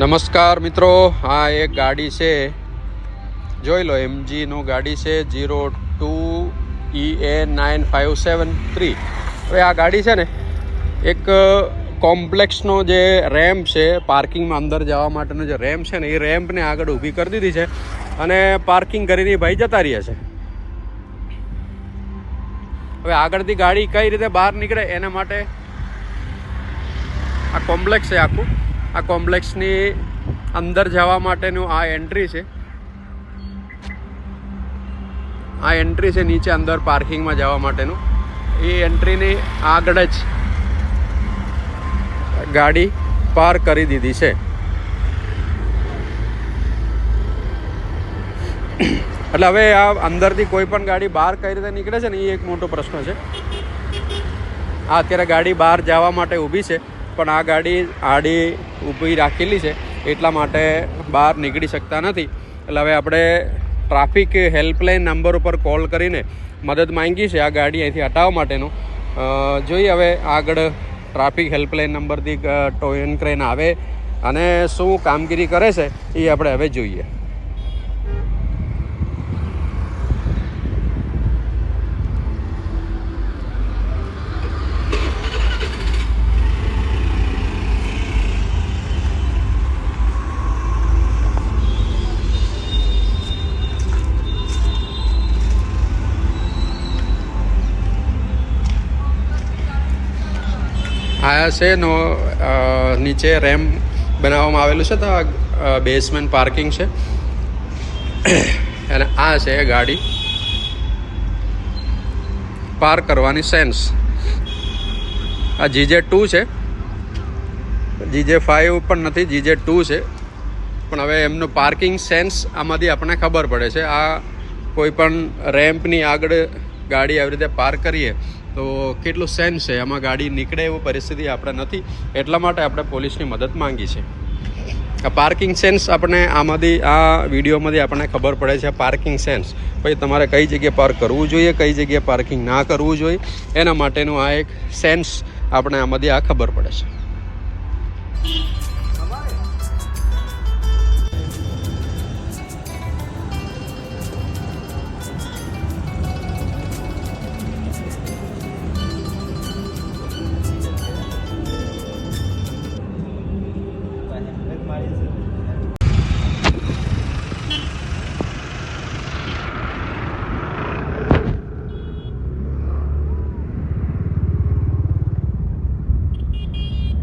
નમસ્કાર મિત્રો, આ એક ગાડી છે. જોઈ લો એમજીનું ગાડી છે zero two E A nine five seven three. હવે આ ગાડી છે ને, એક કોમ્પ્લેક્સનો જે રેમ્પ છે, પાર્કિંગમાં અંદર જવા માટેનો જે રેમ્પ છે ને, એ રેમ્પને આગળ ઊભી કરી દીધી છે અને પાર્કિંગ કરીને ભાઈ જતા રહ્યા છે. હવે આગળથી ગાડી કઈ રીતે બહાર નીકળે એના માટે આ કોમ્પ્લેક્સ છે આખું. આ કોમ્પ્લેક્સની અંદર જવા માટેનું આ એન્ટ્રી છે. આ એન્ટ્રી છે નીચે અંદર પાર્કિંગમાં જવા માટેનું. એ એન્ટ્રીની આગળ જ ગાડી પાર્ક કરી દીધી છે. એટલે હવે આ અંદરથી કોઈ પણ ગાડી બહાર કઈ રીતે નીકળે છે ને એ એક મોટો પ્રશ્ન છે. આ અત્યારે ગાડી બહાર જવા માટે ઊભી છે. પણ આ ગાડી આડી ઊભી રાખેલી છે, એટલા માટે બહાર નીકળી શકતા નથી. એટલે હવે આપણે ટ્રાફિક હેલ્પલાઇન નંબર ઉપર કોલ કરીને મદદ માંગી છે આ ગાડી અહીંથી હટાવવા માટેનું. જોઈએ હવે આગળ ટ્રાફિક હેલ્પલાઇન નંબરથી ટોયન ક્રેન આવે અને શું કામગીરી કરે છે એ આપણે હવે જોઈએ. આ છે, નો નીચે રેમ્પ બનાવવામાં આવેલું છે, તો આ બેસમેન્ટ પાર્કિંગ છે. અને આ છે ગાડી. પાર્ક કરવાની સેન્સ આ જીજે ટુ છે. જીજે ફાઇવ પણ નથી જીજે ટુ છે. પણ હવે એમનું પાર્કિંગ સેન્સ આમાંથી આપણને ખબર પડે છે. આ કોઈ પણ રેમ્પની આગળ ગાડી આવી રીતે પાર્ક કરીએ તો કેટલું સેન્સ છે? આમાં ગાડી નીકળે એવું પરિસ્થિતિ આપણે નથી. એટલા માટે આપણે પોલીસની મદદ માંગી છે. આ પાર્કિંગ સેન્સ આપણે આમાંથી, આ વિડીયોમાંથી આપણને ખબર પડે છે પાર્કિંગ સેન્સ પછી તમારે કઈ જગ્યાએ પાર્ક કરવું જોઈએ, કઈ જગ્યાએ પાર્કિંગ ના કરવું જોઈએ, એના માટેનું આ એક સેન્સ આપણે આમાંથી આ ખબર પડે છે.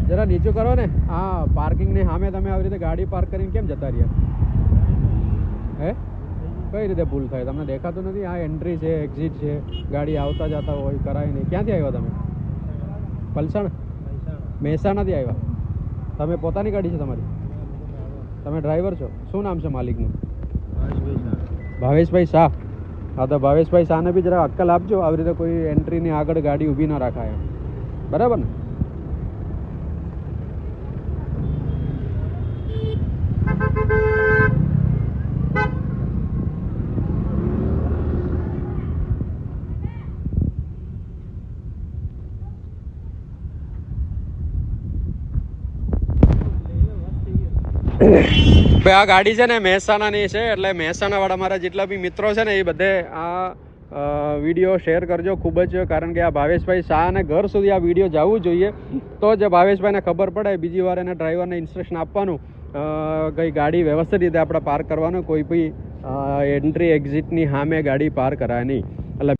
જરા નીચું કરો ને. આ પાર્કિંગની સામે તમે આવી રીતે ગાડી પાર્ક કરીને કેમ જતા રહ્યા? હે? કઈ રીતે ભૂલ થાય? તમને દેખાતું નથી? આ એન્ટ્રી છે એક્ઝિટ છે ગાડી આવતા જતા હોય કરાય નહીં. ક્યાંથી આવ્યા તમે? પલસાણ. મહેસાણાથી આવ્યા? તમે પોતાની ગાડી છે તમારી? તમે ડ્રાઈવર છો? શું નામ છે માલિકનું? ભાવેશભાઈ શાહ. હા તો ભાવેશભાઈ શાહને બી જરા અક્કલ આપજો. આવી રીતે કોઈ એન્ટ્રીની આગળ ગાડી ઊભી ના રાખાય બરાબર ને? ભાઈ, આ ગાડી છે ને મહેસાણાની છે, એટલે મહેસાણાવાળા મારા જેટલા બી મિત્રો છે ને, એ બધે આ વીડિયો શેર કરજો ખૂબ જ, કારણ કે આ ભાવેશભાઈ શાહ અને ઘર સુધી આ વીડિયો જવું જોઈએ. તો જ ભાવેશભાઈને ખબર પડે, બીજી વાર એને ડ્રાઈવરને ઇન્સ્ટ્રક્શન આપવાનું. કઈ ગાડી વ્યવસ્થિત રીતે આપણે પાર્ક કરવાનું, કોઈ બી એન્ટ્રી એક્ઝિટની સામે ગાડી પાર્ક કરાય નહીં. એટલે